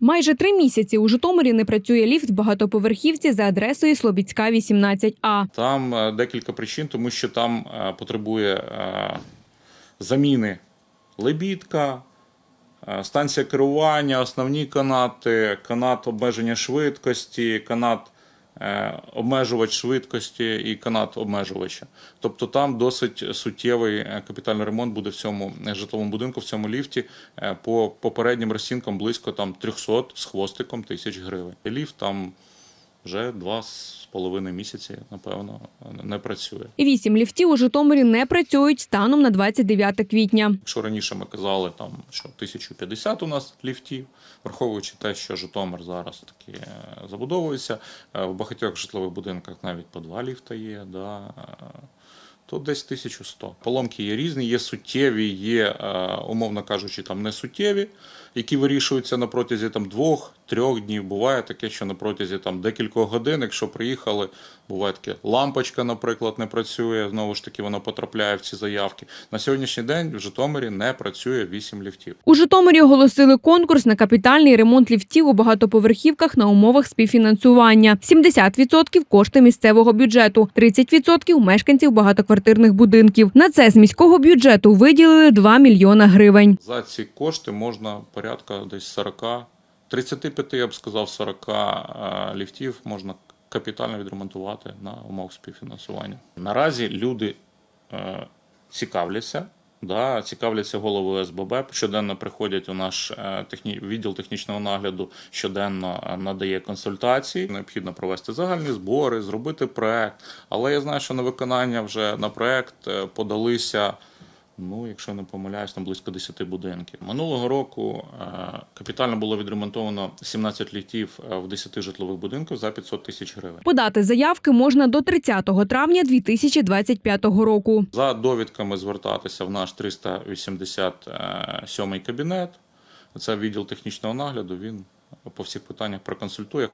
Майже три місяці у Житомирі не працює ліфт в багатоповерхівці за адресою Слобідська, 18А. Там е, декілька причин, тому що там е, потребує е, заміни лебідка, станція керування, основні канати, канат обмеження швидкості, канат обмежувач швидкості і канат обмежувача. Тобто там досить суттєвий е, капітальний ремонт буде в цьому е, житловому будинку, в цьому ліфті е, по попереднім розцінкам близько там 300 з хвостиком тисяч гривень. Ліфт там вже два з половиною місяці, напевно, не працює. Вісім ліфтів у Житомирі не працюють станом на 29 квітня. Якщо раніше ми казали, там, що 1050 у нас ліфтів, враховуючи те, що Житомир зараз таки е, забудовується, е, в багатьох житлових будинках навіть по два ліфта є, да, е, то десь 1100. Поломки є різні, є суттєві, є, е, умовно кажучи, там не суттєві, які вирішуються на протязі там двох-трьох днів. Буває таке, що на протязі там декількох годин, якщо приїхали, буває таке, лампочка, наприклад, не працює. Знову ж таки, воно потрапляє в ці заявки. На сьогоднішній день в Житомирі не працює 8 ліфтів. У Житомирі оголосили конкурс на капітальний ремонт ліфтів у багатоповерхівках на умовах співфінансування. 70% – кошти місцевого бюджету, 30% – мешканців багатоквартирних будинків. На це з міського бюджету виділили 2 мільйона гривень. За ці кошти можна порядка десь 40, 35, я б сказав, 40 е, ліфтів можна капітально відремонтувати на умовах співфінансування. Наразі люди е, цікавляться. Да, цікавляться головою СББ. Щоденно приходять у наш е, техні... відділ технічного нагляду, щоденно е, надає консультації. Необхідно провести загальні збори, зробити проект. Але я знаю, що на виконання вже на проект е, подалися. Ну, якщо не помиляюсь, там близько 10 будинків. Минулого року е, капітально було відремонтовано 17 ліфтів е, в 10 житлових будинків за 500 тисяч гривень. Подати заявки можна до 30 травня 2025 року. За довідками звертатися в наш 387 кабінет. Це відділ технічного нагляду. Він по всіх питаннях проконсультує.